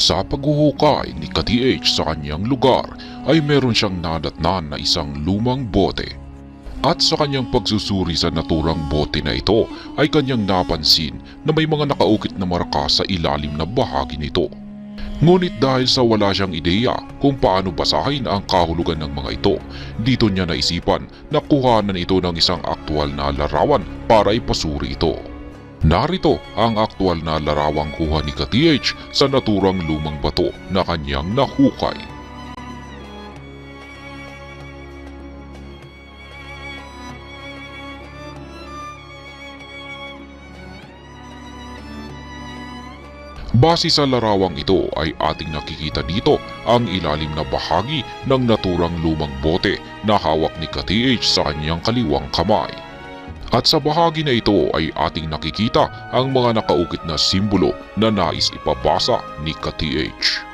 Sa paghuhukay ni KTH sa kanyang lugar ay meron siyang nadatnan na isang lumang bote. At sa kanyang pagsusuri sa naturang bote na ito ay kanyang napansin na may mga nakaukit na marka sa ilalim na bahagi nito. Ngunit dahil sa wala siyang ideya kung paano basahin ang kahulugan ng mga ito, dito niya naisipan na kuhanan ito ng isang aktwal na larawan para ipasuri ito. Narito ang aktwal na larawang kuha ni KTH sa naturang lumang bato na kanyang nahukay. Base sa larawang ito ay ating nakikita dito ang ilalim na bahagi ng naturang lumang bote na hawak ni KTH sa kanyang kaliwang kamay. At sa bahagi na ito ay ating nakikita ang mga nakaukit na simbolo na nais ipabasa ni KTH.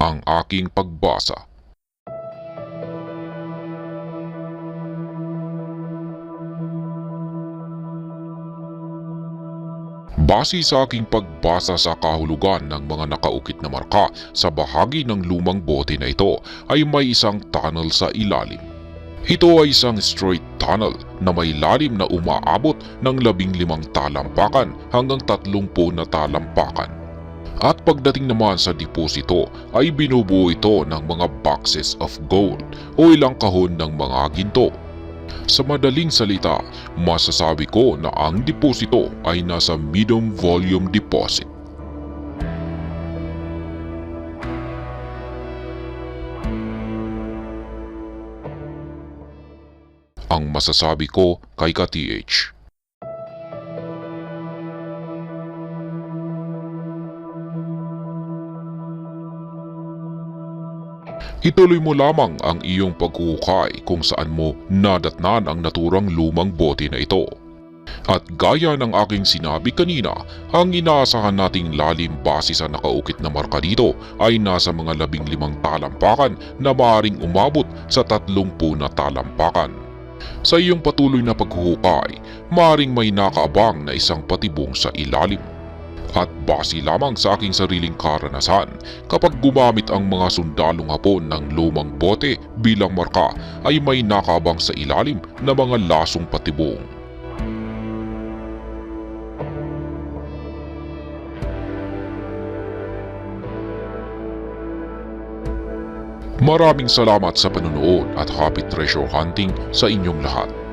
Ang aking pagbasa Base sa aking pagbasa sa kahulugan ng mga nakaukit na marka sa bahagi ng lumang bote na ito ay may isang tunnel sa ilalim. Ito ay isang straight tunnel na may lalim na umaabot ng labing limang talampakan hanggang tatlumpu na talampakan. At pagdating naman sa deposito ay binubuo ito ng mga boxes of gold o ilang kahon ng mga ginto sa madaling salita, masasabi ko na ang deposito ay nasa medium volume deposit. Ang masasabi ko kay ka-TH. Ituloy mo lamang ang iyong paghuhukay kung saan mo nadatnan ang naturang lumang bote na ito. At gaya ng aking sinabi kanina, ang inaasahan nating lalim base sa nakaukit na marka dito ay nasa mga labing limang talampakan na maaring umabot sa tatlumpu na talampakan. Sa iyong patuloy na paghuhukay, maaring may nakaabang na isang patibong sa ilalim. At base lamang sa aking sariling karanasan, kapag gumamit ang mga sundalong hapon ng lumang bote bilang marka ay may nakabang sa ilalim na mga lasong patibong. Maraming salamat sa panonood at happy treasure hunting sa inyong lahat.